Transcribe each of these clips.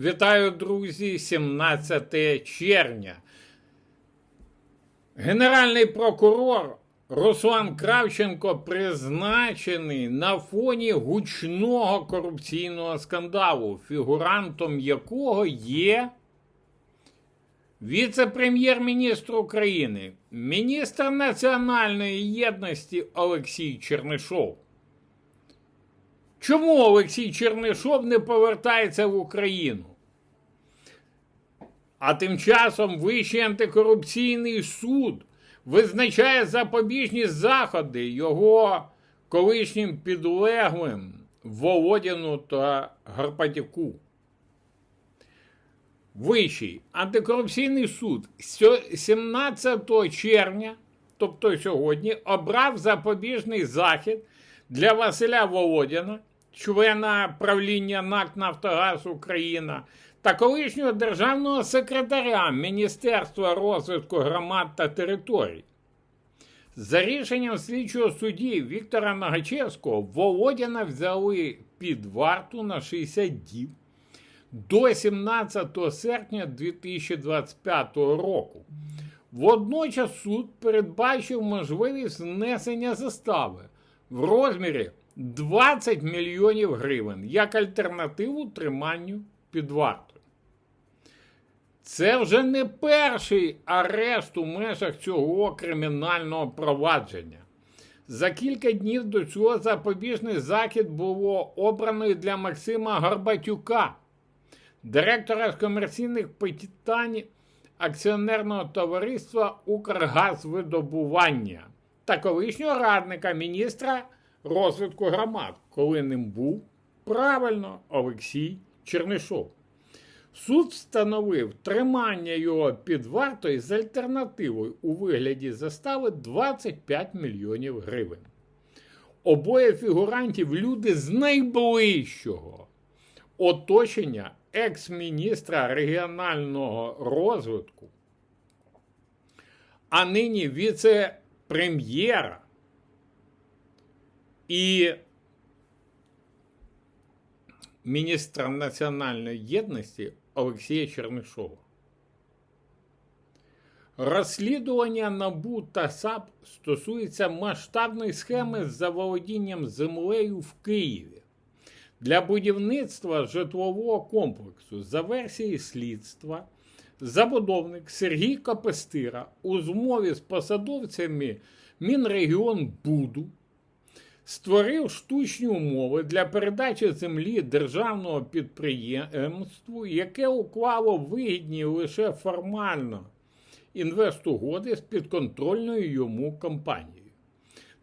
Вітаю, друзі, 17 червня. Генеральний прокурор Руслан Кравченко призначений на фоні гучного корупційного скандалу, фігурантом якого є віце-прем'єр-міністр України, міністр національної єдності Олексій Чернишов. Чому Олексій Чернишов не повертається в Україну? А тим часом Вищий антикорупційний суд визначає запобіжні заходи його колишнім підлеглим Володіну та Гарпатюку. Вищий антикорупційний суд 17 червня, тобто сьогодні, обрав запобіжний захід для Василя Володіна, члена правління НАК Нафтогаз Україна та колишнього державного секретаря Міністерства розвитку громад та територій. За рішенням слідчого судді Віктора Нагачевського Володіна взяли під варту на 60 діб до 17 серпня 2025 року. Водночас суд передбачив можливість внесення застави в розмірі 20 мільйонів гривень як альтернативу триманню під вартою. Це вже не перший арешт у межах цього кримінального провадження. За кілька днів до цього запобіжний захід було обрано для Максима Горбатюка, директора з комерційних питань акціонерного товариства Укргазвидобування та колишнього радника міністра розвитку громад, коли ним був правильно Олексій Чернишов. Суд встановив тримання його під вартою з альтернативою у вигляді застави 25 мільйонів гривень. Обоє фігурантів люди з найближчого оточення екс-міністра регіонального розвитку, а нині віце-прем'єра і міністра національної єдності Олексія Чернишова. Розслідування НАБУ та САП стосується масштабної схеми з заволодінням землею в Києві для будівництва житлового комплексу за версією слідства. Забудовник Сергій Капестира у змові з посадовцями Мінрегіон Буду створив штучні умови для передачі землі державного підприємству, яке уклало вигідні лише формально інвестугоди з підконтрольною йому компанією.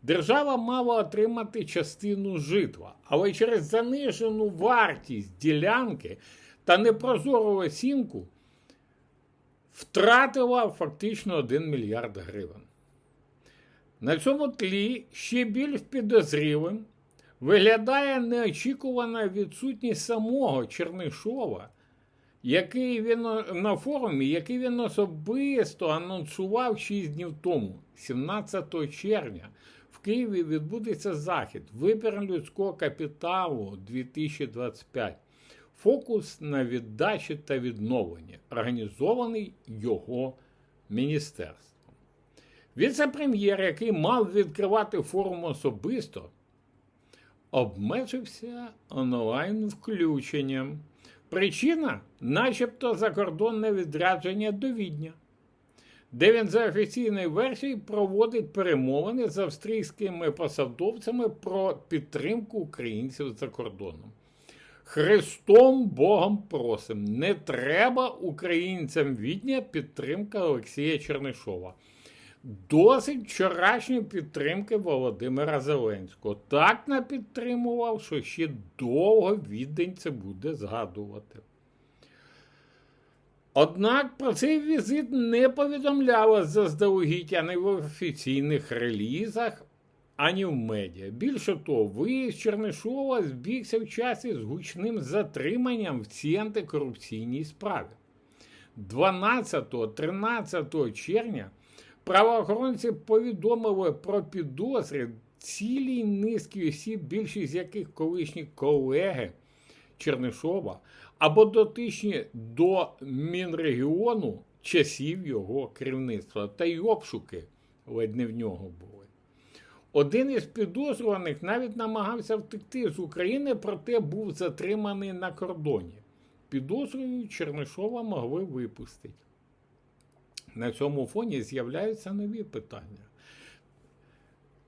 Держава мала отримати частину житла, але через занижену вартість ділянки та непрозору оцінку втратила фактично 1 мільярд гривень. На цьому тлі ще більш підозрілим виглядає неочікувана відсутність самого Чернишова, який він на форумі, який він особисто анонсував 6 днів тому, 17 червня. В Києві відбудеться захід Вибір людського капіталу 2025. Фокус на віддачі та відновленні, організований його міністерством. Віце-прем'єр, який мав відкривати форум особисто, обмежився онлайн включенням. Причина, начебто, закордонне відрядження до Відня, де він за офіційною версією проводить перемовини з австрійськими посадовцями про підтримку українців за кордоном. Христом Богом просим, не треба українцям Відня підтримка Олексія Чернишова. Досить вчорашньої підтримки Володимира Зеленського. Так не підтримував, що ще довго відень це буде згадувати. Однак про цей візит не повідомлялось заздалегідь ані в офіційних релізах, ані в медіа. Більше того, виїзд Чернишова збігся в часі з гучним затриманням в цій антикорупційній справі. 12-13 червня правоохоронці повідомили про підозри цілій низки осіб, більшість з яких колишні колеги Чернишова, або дотичні до Мінрегіону часів його керівництва, та й обшуки ледь не в нього були. Один із підозрюваних навіть намагався втекти з України, проте був затриманий на кордоні. Підозрюють Чернишова могли випустити. На цьому фоні з'являються нові питання.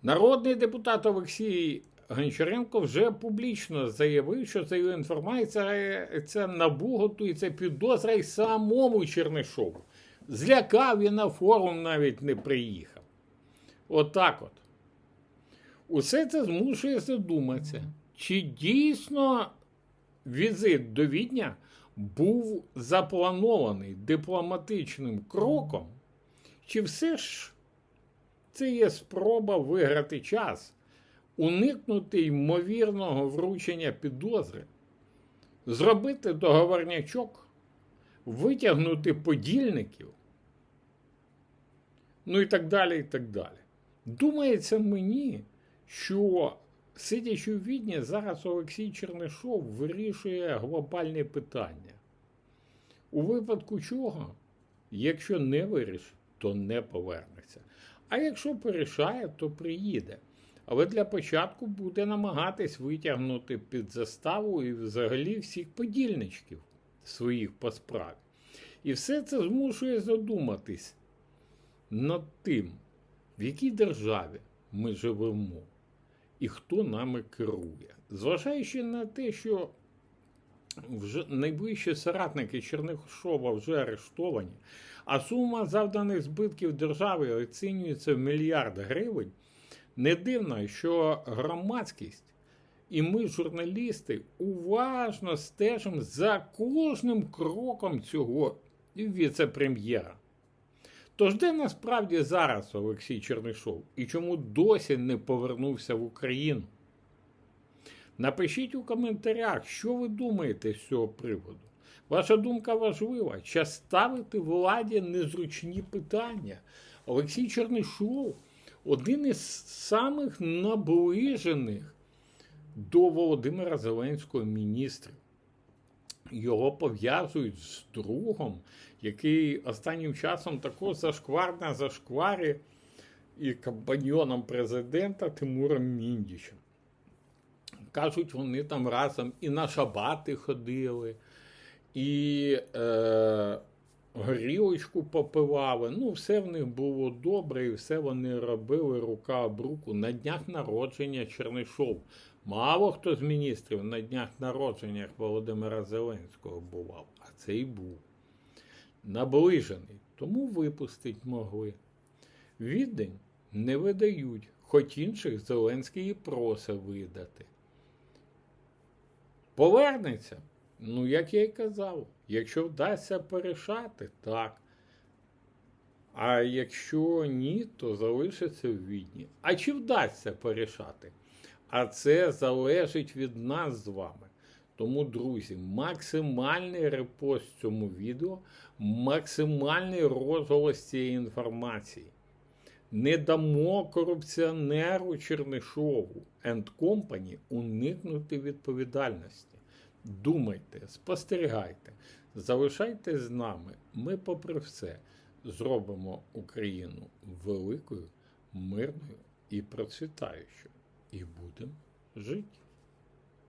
Народний депутат Олексій Гончаренко вже публічно заявив, що за його інформацією це набу готується підозра й самому Чернишову. Злякав і на форум навіть не приїхав. Отак от. Усе це змушує задуматися, чи дійсно візит до Відня був запланований дипломатичним кроком, чи все ж це є спроба виграти час, уникнути ймовірного вручення підозри, зробити договорнячок, витягнути подільників, ну і так далі, і так далі. Думається мені, що сидячи у Відні, зараз Олексій Чернишов вирішує глобальні питання. У випадку чого, якщо не вирішить, то не повернеться. А якщо порішає, то приїде. Але для початку буде намагатись витягнути під заставу і взагалі всіх подільничків своїх по справі. І все це змушує задуматись над тим, в якій державі ми живемо і хто нами керує. Зважаючи на те, що вже найближчі соратники Чернишова вже арештовані, а сума завданих збитків держави оцінюється в мільярд гривень, не дивно, що громадськість і ми, журналісти, уважно стежимо за кожним кроком цього віце-прем'єра. Тож де насправді зараз Олексій Чернишов і чому досі не повернувся в Україну? Напишіть у коментарях, що ви думаєте з цього приводу. Ваша думка важлива. Чи ставити владі незручні питання? Олексій Чернишов один із самих наближених до Володимира Зеленського міністрів. Його пов'язують з другом, який останнім часом також зашквар на зашкварі і компаньйоном президента Тимуром Міндічем. Кажуть, вони там разом і на шабати ходили, і е, горілочку попивали. Ну, все в них було добре, і все вони робили рука об руку. На днях народження Чернишов. Мало хто з міністрів на днях народження Володимира Зеленського бував, а цей був наближений, тому випустить могли. Віддень не видають, хоч інших Зеленський і просить видати. Повернеться, ну, як я й казав, якщо вдасться порішати, так. А якщо ні, то залишиться в відні. А чи вдасться порішати? А це залежить від нас з вами. Тому, друзі, максимальний репост цьому відео, максимальний розголос цієї інформації. Не дамо корупціонеру Чернишову and Company уникнути відповідальності. Думайте, спостерігайте, залишайтесь з нами. Ми, попри все, зробимо Україну великою, мирною і процвітаючою. І будемо жити.